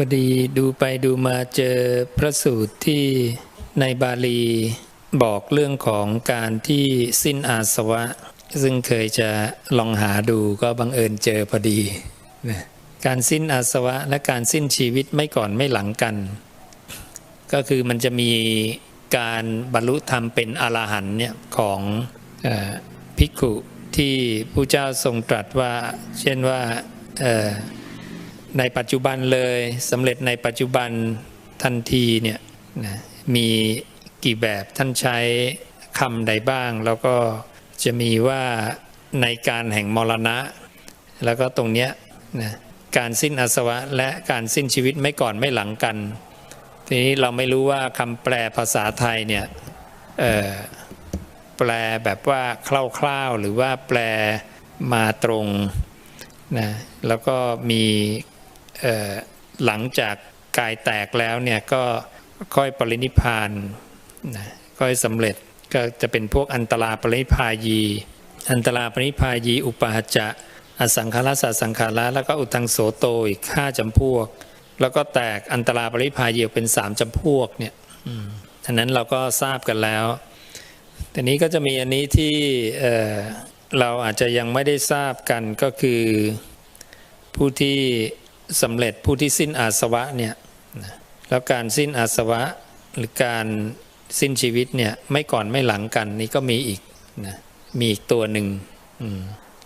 พอดีดูไปดูมาเจอพระสูตรที่ในบาลีบอกเรื่องของการที่สิ้นอาสวะ ซึ่งเคยจะลองหาดูก็บังเอิญเจอพอดีนะการสิ้นอาสวะและการสิ้นชีวิตไม่ก่อนไม่หลังกัน ก็คือมันจะมีการบรรลุธรรมเป็นอรหันเนี่ยของออภิกขุที่ผู้เจ้าทรงตรัสว่า เช่นว่า ในปัจจุบันเลยสำเร็จในปัจจุบันทันทีเนี่ยนะมีกี่แบบท่านใช้คำใดบ้าง แล้วก็จะมีว่าในการแห่งมรณะ แล้วก็ตรงเนี้ยนะการสิ้นอาสวะและการสิ้นชีวิตไม่ก่อนไม่หลังกัน ทีนี้เราไม่รู้ว่าคำแปลภาษาไทยเนี่ยแปลแบบว่าคร่าวๆหรือว่าแปลมาตรงนะแล้วก็มี หลังจากกายแตกแล้วเนี่ยก็ค่อยปรินิพานนะค่อยสำเร็จก็จะเป็นพวกอันตราปรินิพายี อันตราปรินิพายี อุปาหจจะอสังขารสัสังขาระแล้วก็อุทังโสโตอีกห้าจำพวก แล้วก็แตกอันตราปรินิพายีเป็นสามจำพวกเนี่ยอันนั้นเราก็ทราบกันแล้วแต่นี้ก็จะมีอันนี้ที่เเราอาจจะยังไม่ได้ทราบกันก็คือผู้ที่ สำเร็จผู้ที่สิ้นอาสวะเนี่ยแล้วการสิ้นอาสวะหรือการสิ้นชีวิตเนี่ยไม่ก่อนไม่หลังกันนี่ก็มีอีกนะมีอีกตัวหนึ่ง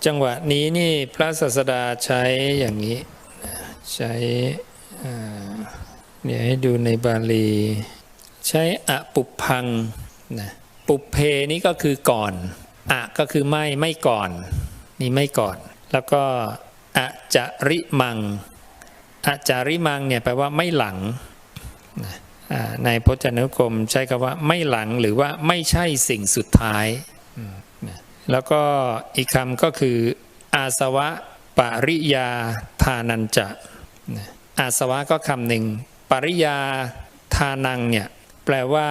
จังหวะนี้นี่พระศาสดาใช้อย่างนี้ใช้เดี๋ยวให้ดูในบาลี ใช้อะปุพังนะปุเพนี่ก็คือก่อนอะก็คือไม่ไม่ก่อน นี่ไม่ก่อน แล้วก็อะจาริมัง อะจาริมังเนี่ยแปลว่าไม่หลังนะอ่าในพจนานุกรมใช้คำว่าไม่หลังหรือว่าไม่ใช่สิ่งสุดท้าย แล้วก็อีกคำก็คืออาสวะปริยาทานันจะนะอาสวะก็คำหนึ่งปริยาทานังเนี่ยแปลว่า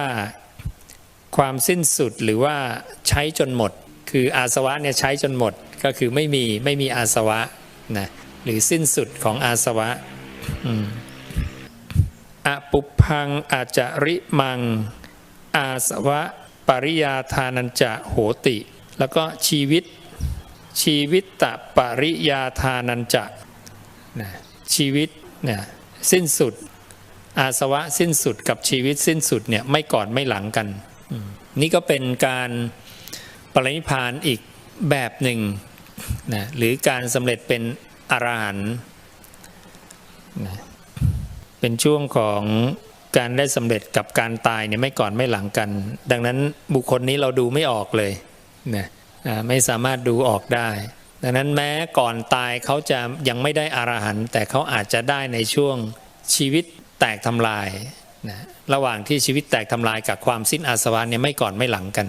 ความสิ้นสุดหรือว่าใช้จนหมด คืออาสวะเนี่ยใช้จนหมดก็คือไม่มีไม่มีอาสวะนะหรือสิ้นสุดของอาสวะ อปุพังอาจาริมัง อาสวะปริยาทานัญจะโหติ แล้วก็ชีวิต ชีวิตตปริยาทานัญจะนะชีวิตเนี่ยสิ้นสุด อาสวะสิ้นสุดกับชีวิตสิ้นสุดเนี่ยไม่ก่อนไม่หลังกัน นี่ก็เป็นการปรินิพานอีกแบบหนึ่งนะหรือการสำเร็จเป็นอรหันต์ นะเป็นช่วงของการได้สำเร็จกับการตายเนี่ยไม่ก่อนไม่หลังกัน ดังนั้นบุคคลนี้เราดูไม่ออกเลยนะไม่สามารถดูออกได้ ดังนั้นแม้ก่อนตายเขาจะยังไม่ได้อรหันต์แต่เขาอาจจะได้ในช่วงชีวิตแตกทำลายนะระหว่างที่ชีวิตแตกทำลายกับความสิ้นอาสวะเนี่ยไม่ก่อนไม่หลังกัน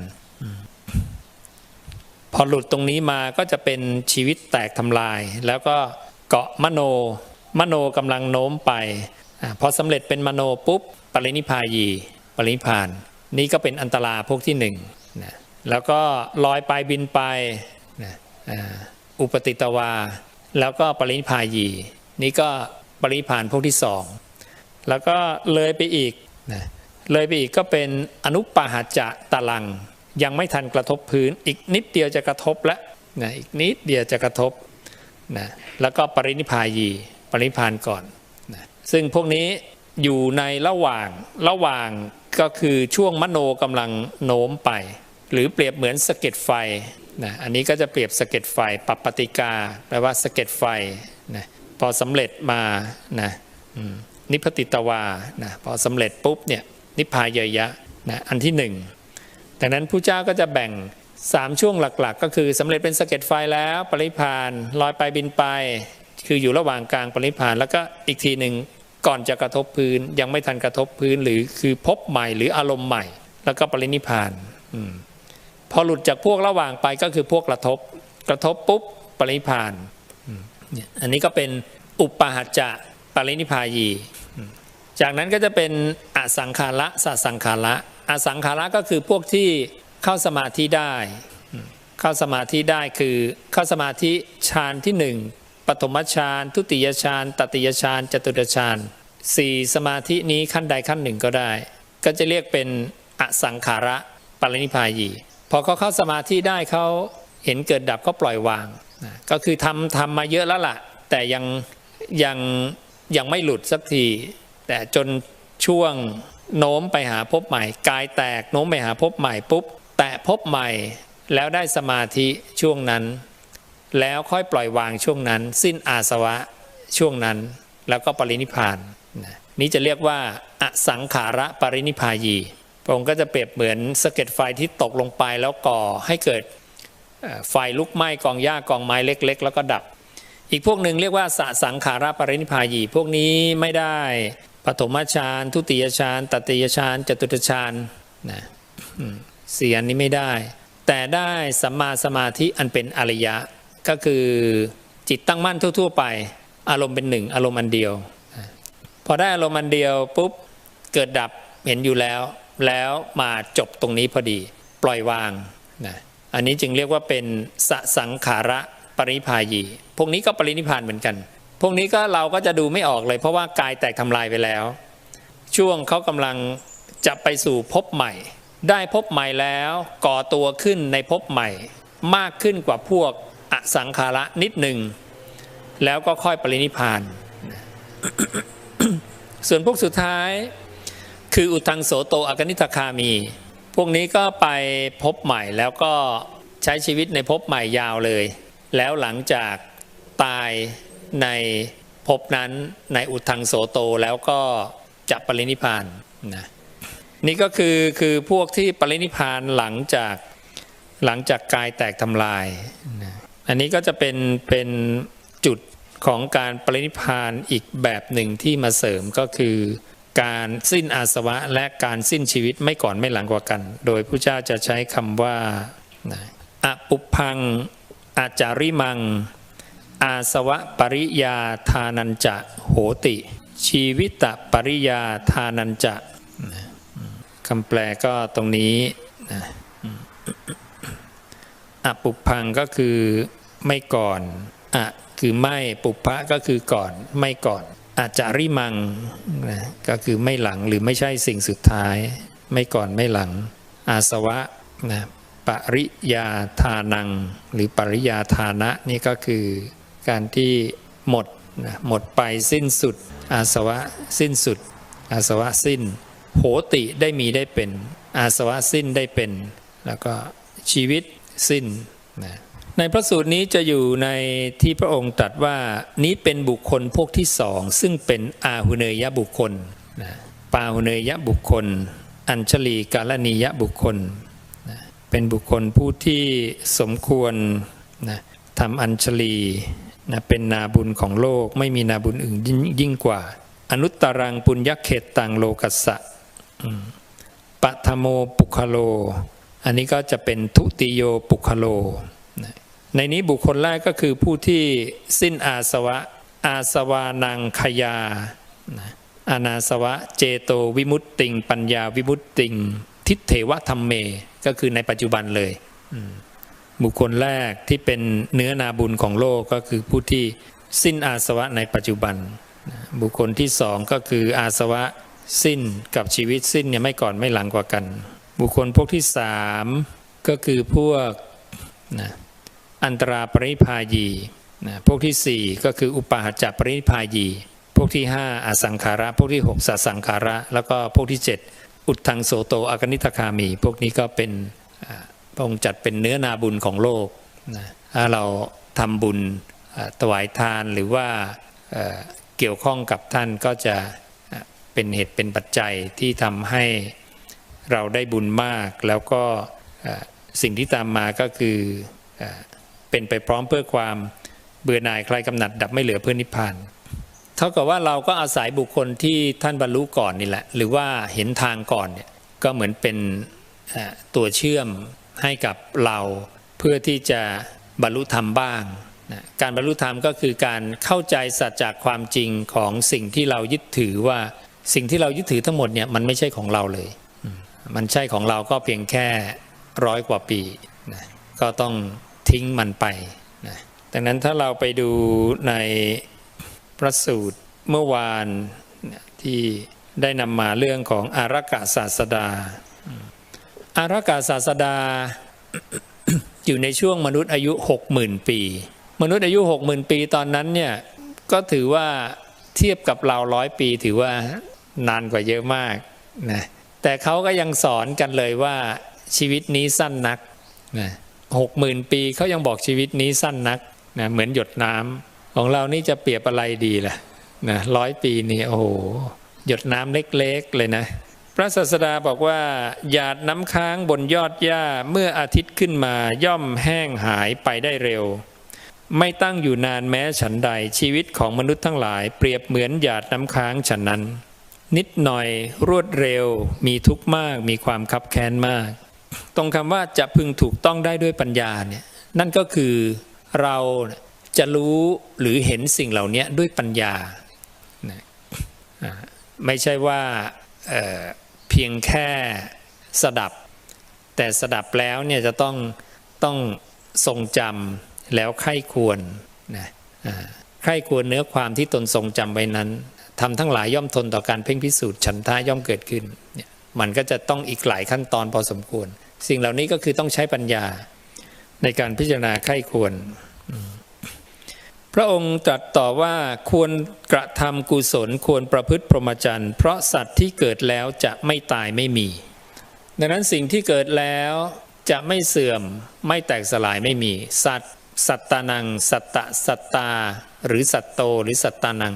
พอหลุดตรงนี้มาก็จะเป็นชีวิตแตกทำลาย แล้วก็เกาะมโน มโนกำลังโน้มไปอพอสำเร็จเป็นมโนปุ๊บปรินิพายีปรินิพาน นี่ก็เป็นอันตราพวกที่หนึ่งนะแล้วก็ลอยไปบินไปนะอุปติตวา แล้วก็ปรินิพายี นี่ก็ปรินิพานพวกที่สองแล้วก็เลยไปอีกนะเลยไปอีกก็เป็นอนุปาหาจะตะลัง ยังไม่ทันกระทบพื้น อีกนิดเดียวจะกระทบแล้วนะอีกนิดเดียวจะกระทบนะแล้วก็ปรินิพายี ปรินิพานก่อนนะซึ่งพวกนี้อยู่ในระหว่างระหว่างก็คือช่วงมโนกำลังโน้มไป หรือเปรียบเหมือนสะเก็ดไฟนะอันนี้ก็จะเปรียบสะเก็ดไฟปัปปติกาแปลว่าสะเก็ดไฟนะพอสำเร็จมานะนิพพติตวานะพอสำเร็จปุ๊บเนี่ยนิพพายยะนะอันที่หนึ่งดังนั้นผู้เจ้าก็จะแบ่ง3ช่วงหลักๆ ก็คือสำเร็จเป็นสะเก็ดไฟแล้ว ปริพานลอยไปบินไป คืออยู่ระหว่างกลางปริพพานแล้วก็อีกทีหนึ่งก่อนจะกระทบพื้นยังไม่ทันกระทบพื้นหรือคือพบใหม่หรืออารมณ์ใหม่ แล้วก็ปรินิพานอพอหลุดจากพวกระหว่างไปก็คือพวกกระทบ กระทบปุ๊บปรินิพานอันนี้ก็เป็นอุปาหัจจะปรินิพายีจากนั้นก็จะเป็นอสังขาระสสังขาระอสังขาระก็คือพวกที่เข้าสมาธิได้ เข้าสมาธิได้คือเข้าสมาธิฌานที่หนึ่ง ปฐมฌานทุติยฌานตติยฌานจตุตฌานสี่สมาธินี้ขั้นใดขั้นหนึ่งก็ได้ ก็จะเรียกเป็นอสังขาระปรินิพายีพอเขาเข้าสมาธิได้เขาเห็นเกิดดับก็ปล่อยวางนะก็คือทำทำมาเยอะแล้วล่ะ แต่ยังยังยังไม่หลุดสักที แต่จนช่วงโน้มไปหาพบใหม่ กายแตกโน้มไปหาพบใหม่ปุ๊บ แตะพบใหม่แล้วได้สมาธิช่วงนั้น แล้วค่อยปล่อยวางช่วงนั้น สิ้นอาสวะช่วงนั้น แล้วก็ปรินิพานนี้จะเรียกว่าอสังขาระปรินิพายีพระองค์ก็จะเปรียบเหมือนสะเก็ดไฟที่ตกลงไปแล้วก่อให้เกิดไฟลุกไหม้กองหญ้ากองไม้เล็ก ๆ แล้วก็ดับ อีกพวกหนึ่งเรียกว่าสสังขาระปรินิพายี พวกนี้ไม่ได้ปฐมฌานทุติยฌานตติยฌานจตุตฌานนะอืมเสียนนี้ไม่ได้ แต่ได้สัมมาสมาธิอันเป็นอริยะ ก็คือจิตตั้งมั่นทั่ว ๆ ไป อารมณ์เป็นหนึ่งอารมณ์อันเดียว พอได้อารมณ์อันเดียวปุ๊บเกิดดับเห็นอยู่แล้ว แล้วมาจบตรงนี้พอดี ปล่อยวางนะอันนี้จึงเรียกว่าเป็นสสังขาระปรินิพายี พวกนี้ก็ปรินิพพานเหมือนกัน พวกนี้ก็เราก็จะดูไม่ออกเลย เพราะว่ากายแตกทำลายไปแล้ว ช่วงเขากำลังจะไปสู่ภพใหม่ ได้ภพใหม่แล้วก่อตัวขึ้นในภพใหม่ มากขึ้นกว่าพวก อสังขาระนิดหนึ่ง แล้วก็ค่อยปรินิพาน ส่วนพวกสุดท้าย คืออุทังโสโตอากนิทคามี พวกนี้ก็ไปพบใหม่แล้วก็ใช้ชีวิตในภพใหม่ยาวเลย แล้วหลังจากตายในภพนั้นในอุทังโสโตแล้วก็จะปรินิพานนะนี่ก็คือคือพวกที่ปรินิพพานหลังจากหลังจากกายแตกทำลายนะ อันนี้ก็จะเป็นเป็นจุดของการปรินิพานอีกแบบหนึ่งที่มาเสริมก็คือ การสิ้นอาสวะและการสิ้นชีวิตไม่ก่อนไม่หลังกว่ากัน โดยพระเจ้าจะใช้คำว่านะอปุพังอาจาริมัง อาสวะปริยาทานันจะโหติ ชีวิตปริยาทานันจะคำแปลก็ตรงนี้นะ อปุพังก็คือไม่ก่อนอะคือไม่ปุพะก็คือก่อนไม่ก่อนอาจาริมังนะก็คือไม่หลังหรือไม่ใช่สิ่งสุดท้าย ไม่ก่อนไม่หลัง อาสวะนะปริยาทานัง หรือปริยาทานะนี่ก็คือการที่หมดนะหมดไปสิ้นสุด อาสวะสิ้นสุด อาสวะสิ้น โหติได้มีได้เป็น อาสวะสิ้นได้เป็น แล้วก็ชีวิต สิ้นนะในพระสูตรนี้จะอยู่ในที่พระองค์ตรัสว่านี้เป็นบุคคลพวกที่สอง ซึ่งเป็นอาหุเนยบุคคลนะปาหุเนยบุคคล อัญชลีกาลนียบุคคลนะเป็นบุคคลผู้ที่สมควรนะทำอัญชลีนะเป็นนาบุญของโลกไม่มีนาบุญอื่นยิ่งยิ่งกว่า อนุตตรังปุญญเขตตังโลกัสสะปะทโมปุคโล อันนี้ก็จะเป็นทุติโยปุคโล ในนี้บุคคลแรกก็คือผู้ที่สิ้นอาสวะ อาสวานังขยา อานาสวะเจโตวิมุตติง ปัญญาวิมุตติง ทิเทวธรรมเม ก็คือในปัจจุบันเลย บุคคลแรกที่เป็นเนื้อนาบุญของโลกก็คือผู้ที่สิ้นอาสวะในปัจจุบัน บุคคลที่สองก็คืออาสวะสิ้นกับชีวิตสิ้นเนี่ยไม่ก่อนไม่หลังกว่ากัน บุคคลพวกที่สามก็คือพวกนะอันตราปริพายีนะพวกที่4ก็คืออุปาหจปริพายี พวกที่5อสังขาระ พวกที่6สัสังขาระ แล้วก็พวกที่7อุดทังโสโตอากนิทคามี พวกนี้ก็เป็นอ่าพระองค์จัดเป็นเนื้อนาบุญของโลกนะถ้าเราทำบุญถวายทานหรือว่าเกี่ยวข้องกับท่านก็จะเป็นเหตุเป็นปัจจัยที่ทำให้ เราได้บุญมากแล้วก็สิ่งที่ตามมาก็คืออเป็นไปพร้อมเพื่อความเบื่อหน่ายคลายกำหนัดดับไม่เหลือเพื่อนิพพานเท่ากับว่าเราก็อาศัยบุคคลที่ท่านบรรลุก่อนนี่แหละ หรือว่าเห็นทางก่อนเนี่ยก็เหมือนเป็นตัวเชื่อมให้กับเราเพื่อที่จะบรรลุธรรมบ้างนะการบรรลุธรรมก็คือการเข้าใจสัจจากความจริงของสิ่งที่เรายึดถือว่าสิ่งที่เรายึดถือทั้งหมดเนี่ยมันไม่ใช่ของเราเลย มันใช่ของเราก็เพียงแค่ร้อยกว่าปีนะก็ต้องทิ้งมันไปนะดังนั้นถ้าเราไปดูในพระสูตรเมื่อวานที่ได้นำมาเรื่องของอารักะศาสดา อารักะศาสดาอยู่ในช่วงมนุษย์อายุหกหมื่นปี มนุษย์อายุหกหมื่นปีตอนนั้นเนี่ยก็ถือว่าเทียบกับเราร้อยปีถือว่านานกว่าเยอะมากนะ แต่เขาก็ยังสอนกันเลยว่าชีวิตนี้สั้นนักนะหกหมื่นปีเขายังบอกชีวิตนี้สั้นนักนะเหมือนหยดน้ำของเรานี่จะเปรียบอะไรดีล่ะนะร้อยปีนี่โอ้โหหยดน้ำเล็กๆเลยนะ พระศาสดาบอกว่า หยาดน้ำค้างบนยอดหญ้าเมื่ออาทิตย์ขึ้นมาย่อมแห้งหายไปได้เร็ว ไม่ตั้งอยู่นานแม้ฉันใดชีวิตของมนุษย์ทั้งหลาย เปรียบเหมือนหยาดน้ำค้างฉันนั้น นิดหน่อยรวดเร็ว มีทุกข์มาก มีความคับแค้นมาก ตรงคำว่าจะพึงถูกต้องได้ด้วยปัญญาเนี่ยนั่นก็คือเราจะรู้หรือเห็นสิ่งเหล่านี้ด้วยปัญญา ไม่ใช่ว่าเเพียงแค่สดับ แต่สดับแล้วเนี่ยจะต้องต้องทรงจำแล้วไข้ควรนะไข้ควรเนื้อความที่ตนทรงจำไว้นั้น ทำทั้งหลายย่อมทนต่อการเพ่งพิสูจน์ฉันทาย่อมเกิดขึ้นเนี่ยมันก็จะต้องอีกหลายขั้นตอนพอสมควร สิ่งเหล่านี้ก็คือต้องใช้ปัญญาในการพิจารณาไข้ควร พระองค์ตรัสต่อว่าควรกระทำกุศลควรประพฤติพรหมจรรย์ เพราะสัตว์ที่เกิดแล้วจะไม่ตายไม่มี ดังนั้นสิ่งที่เกิดแล้วจะไม่เสื่อมไม่แตกสลายไม่มี สัตสัตตานัง สัตตะสัตตา หรือสัตโตหรือสัตตานัง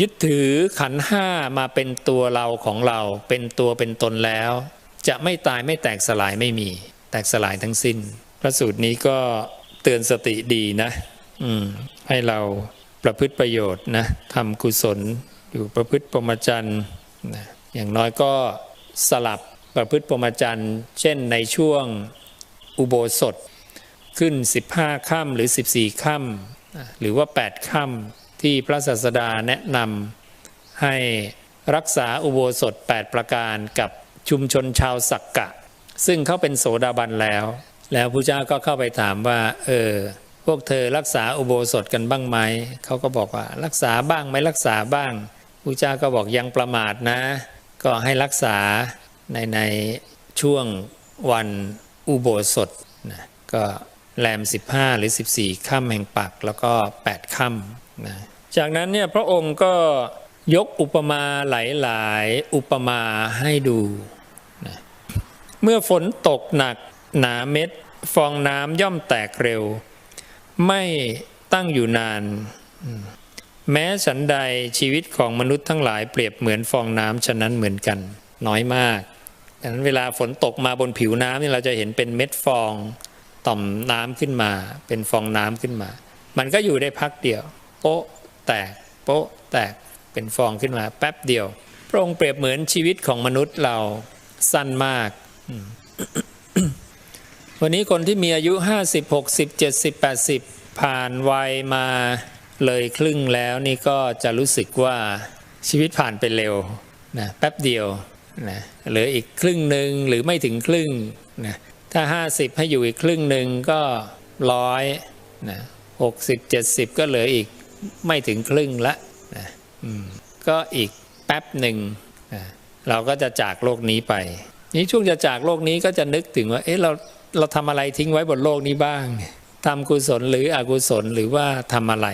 ยึดถือขันห้ามาเป็นตัวเราของเรา เป็นตัวเป็นตนแล้ว จะไม่ตายไม่แตกสลายไม่มี แตกสลายทั้งสิ้น พระสูตรนี้ก็เตือนสติดีนะ อืม ให้เราประพฤติประโยชน์นะทำกุศล อยู่ประพฤติปรมจันทร์นะอย่างน้อยก็สลับประพฤติปรมจันทร์ เช่นในช่วงอุโบสถขึ้น 15ค่ำหรือ 14ค่ำหรือว่า 8ค่ำ ที่พระศาสดาแนะนำให้รักษาอุโบสถ 8 ประการกับชุมชนชาวสักกะ ซึ่งเขาเป็นโสดาบันแล้ว แล้วพระเจ้าก็เข้าไปถามว่า เออ พวกเธอรักษาอุโบสถกันบ้างไหม เขาก็บอกว่ารักษาบ้างไม่รักษาบ้างพระเจ้าก็บอกยังประมาทนะ ก็ให้รักษาในในช่วงวันอุโบสถนะก็แรม 15 หรือ 14 ค่ำแห่งปัก แล้วก็ 8 ค่ำ นะจากนั้นเนี่ยพระองค์ก็ยกอุปมาหลายๆ อุปมาให้ดูนะเมื่อฝนตกหนักหนาเม็ด ฟองน้ำย่อมแตกเร็ว ไม่ตั้งอยู่นาน แม้ฉันใดชีวิตของมนุษย์ทั้งหลายเปรียบเหมือนฟองน้ำฉะนั้นเหมือนกันน้อยมากดังนั้นเวลาฝนตกมาบนผิวน้ำนี่เราจะเห็นเป็นเม็ดฟองต่อมน้ำขึ้นมา เป็นฟองน้ำขึ้นมา มันก็อยู่ได้พักเดียว โป๊ะแตกโป๊ะแตกเป็นฟองขึ้นมาแป๊บเดียว พระองค์เปรียบเหมือนชีวิตของมนุษย์เราสั้นมาก วันนี้คนที่มีอายุ 50 60 70 80 ผ่านวัยมาเลยครึ่งแล้วนี่ก็จะรู้สึกว่าชีวิตผ่านไปเร็วนะแป๊บเดียวนะเหลืออีกครึ่งหนึ่งหรือไม่ถึงครึ่งนะถ้า 50 ให้อยู่อีกครึ่งหนึ่งก็ร้อยนะหกสิบเจ็ดสิบก็เหลืออีก ไม่ถึงครึ่งละนะก็อีกแป๊บหนึ่งนะเราก็จะจากโลกนี้ไป นี้ช่วงจะจากโลกนี้ก็จะนึกถึงว่า เอ๊ะเราเราทำอะไรทิ้งไว้บนโลกนี้บ้างทำกุศลหรืออกุศลหรือว่าทำอะไร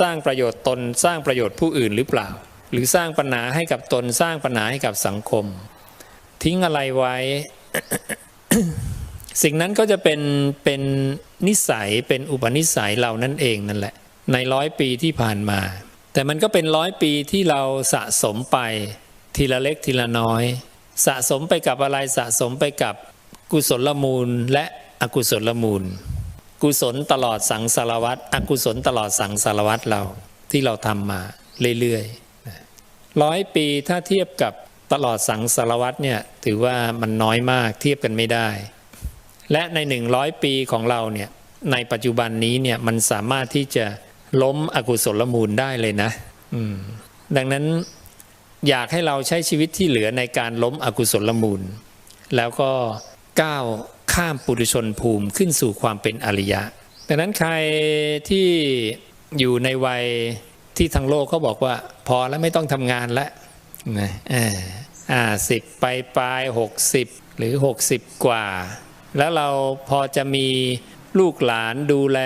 สร้างประโยชน์ตนสร้างประโยชน์ผู้อื่นหรือเปล่า หรือสร้างปัญหาให้กับตนสร้างปัญหาให้กับสังคม ทิ้งอะไรไว้ สิ่งนั้นก็จะเป็นเป็นนิสัยเป็นอุปนิสัยเรานั่นเองนั่นแหละ ในร้อยปีที่ผ่านมา แต่มันก็เป็นร้อยปีที่เราสะสมไป ทีละเล็กทีละน้อย สะสมไปกับอะไรสะสมไปกับกุศลมูลและอกุศลมูล กุศลตลอดสังสารวัตรอกุศลตลอดสังสารวัตรเราที่เราทำมาเรื่อยๆร้อยปีถ้าเทียบกับตลอดสังสารวัตรเนี่ยถือว่ามันน้อยมากเทียบกันไม่ได้ และในหนึ่งร้อยปีของเราเนี่ยในปัจจุบันนี้เนี่ยมันสามารถที่จะ ล้มอกุศลมูลได้เลยนะดังนั้นอยากให้เราใช้ชีวิตที่เหลือในการล้มอกุศลมูล แล้วก็ก้าวข้ามปุถุชนภูมิขึ้นสู่ความเป็นอริยะ ดังนั้นใครที่อยู่ในวัยที่ทางโลกเขาบอกว่า พอแล้วไม่ต้องทำงานแล้วนะอ่าสิบไปปลายหกสิบหรือหกสิบกว่า แล้วเราพอจะมีลูกหลานดูแล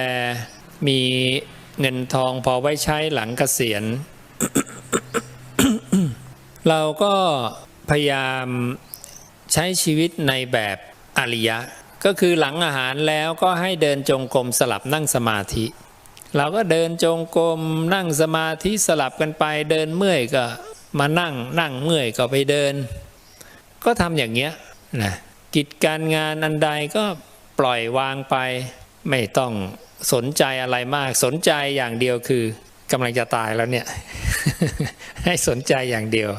มี เงินทองพอไว้ใช้หลังเกษียณ เราก็พยายามใช้ชีวิตในแบบอริยะ ก็คือหลังอาหารแล้วก็ให้เดินจงกรมสลับนั่งสมาธิ เราก็เดินจงกรมนั่งสมาธิสลับกันไปเดินเมื่อยก็มานั่งนั่งเมื่อยก็ไปเดิน ก็ทำอย่างเงี้ยนะกิจการงานอันใดก็ปล่อยวางไป ไม่ต้องสนใจอะไรมาก สนใจอย่างเดียวคือกำลังจะตายแล้วเนี่ยให้สนใจอย่างเดียว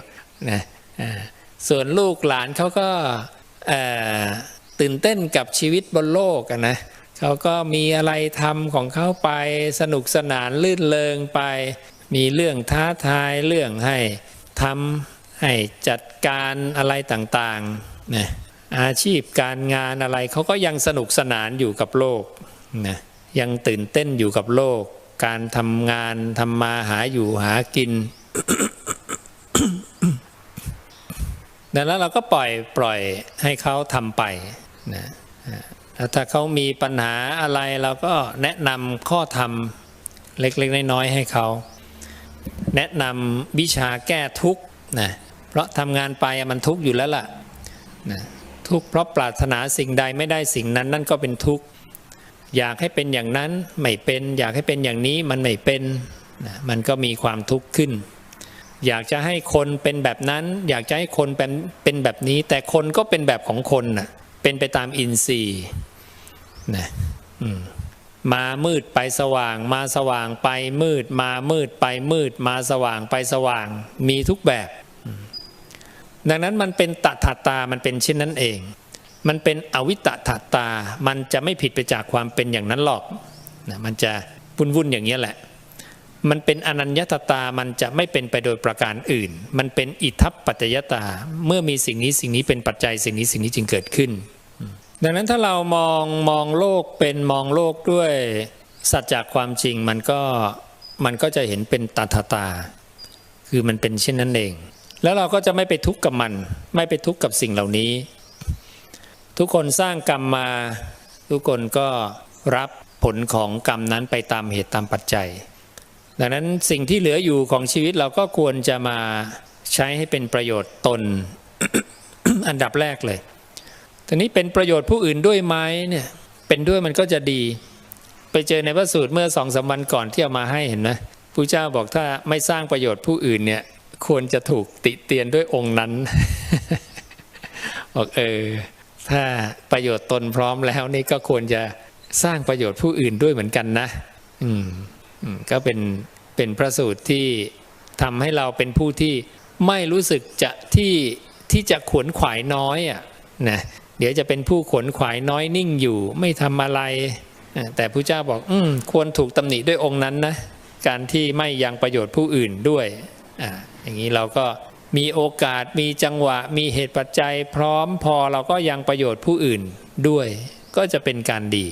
นะส่วนลูกหลานเขาก็ตื่นเต้นกับชีวิตบนโลกนะเขาก็มีอะไรทำของเขาไปสนุกสนานลื่นเลงไป มีเรื่องท้าทายเรื่องให้ทำให้จัดการอะไรต่างๆนะอาชีพการงานอะไรเขาก็ยังสนุกสนานอยู่กับโลก นะยังตื่นเต้นอยู่กับโลก การทำงานทำมาหาอยู่หากินดังนั้นเราก็ปล่อยปล่อยให้เขาทำไปนะถ้าเขามีปัญหาอะไรเราก็แนะนำข้อธรรมเล็กๆน้อยๆให้เขา แนะนำวิชาแก้ทุกข์นะเพราะทำงานไปมันทุกข์อยู่แล้วล่ะนะทุกข์เพราะปรารถนาสิ่งใดไม่ได้สิ่งนั้นนั่นก็เป็นทุกข์ อยากให้เป็นอย่างนั้นไม่เป็น อยากให้เป็นอย่างนี้มันไม่เป็นนะมันก็มีความทุกข์ขึ้น อยากจะให้คนเป็นแบบนั้น อยากจะให้คนเป็นเป็นแบบนี้ แต่คนก็เป็นแบบของคนน่ะเป็นไปตามอินทรีย์นะมามืดไปสว่าง มาสว่างไปมืด มามืดไปมืด มาสว่างไปสว่างมีทุกแบบ ดังนั้นมันเป็นตถาตามันเป็นเช่นนั้นเอง มันเป็นอวิตถาตา มันจะไม่ผิดไปจากความเป็นอย่างนั้นหรอกนะมันจะวุ่นวุ่นอย่างนี้แหละ มันเป็นอนัญญตตา มันจะไม่เป็นไปโดยประการอื่น มันเป็นอิทัปปัจจยตา เมื่อมีสิ่งนี้สิ่งนี้เป็นปัจจัยสิ่งนี้สิ่งนี้จึงเกิดขึ้น ดังนั้นถ้าเรามองมองโลกเป็นมองโลกด้วยสัจจากความจริงมันก็มันก็จะเห็นเป็นตถาตา คือมันเป็นเช่นนั้นเอง แล้วเราก็จะไม่ไปทุกข์กับมัน ไม่ไปทุกข์กับสิ่งเหล่านี้ ทุกคนสร้างกรรมมา ทุกคนก็รับผลของกรรมนั้นไปตามเหตุตามปัจจัย ดังนั้นสิ่งที่เหลืออยู่ของชีวิตเราก็ควรจะมาใช้ให้เป็นประโยชน์ตนอันดับแรกเลยทีนี้เป็นประโยชน์ผู้อื่นด้วยไหมเนี่ยเป็นด้วยมันก็จะดี ไปเจอในพระสูตรเมื่อสองสามวันก่อนที่เอามาให้เห็นไหมผู้เจ้าบอกถ้าไม่สร้างประโยชน์ผู้อื่นเนี่ยควรจะถูกติเตียนด้วยองค์นั้นบอกเออ ถ้าประโยชน์ตนพร้อมแล้วนี่ก็ควรจะสร้างประโยชน์ผู้อื่นด้วยเหมือนกันนะอืมอืมก็เป็นเป็นพระสูตรที่ทำให้เราเป็นผู้ที่ไม่รู้สึกจะที่ที่จะขวนขวายน้อยอะนะเดี๋ยวจะเป็นผู้ขวนขวายน้อยนิ่งอยู่ ไม่ทำอะไร แต่พระเจ้าบอกอืมควรถูกตำหนิด้วยองค์นั้นนะการที่ไม่ยังประโยชน์ผู้อื่นด้วยอ่าอย่างนี้เราก็ มีโอกาสมีจังหวะ มีเหตุปัจจัย พร้อมพอเราก็ยังประโยชน์ผู้อื่นด้วย ก็จะเป็นการดี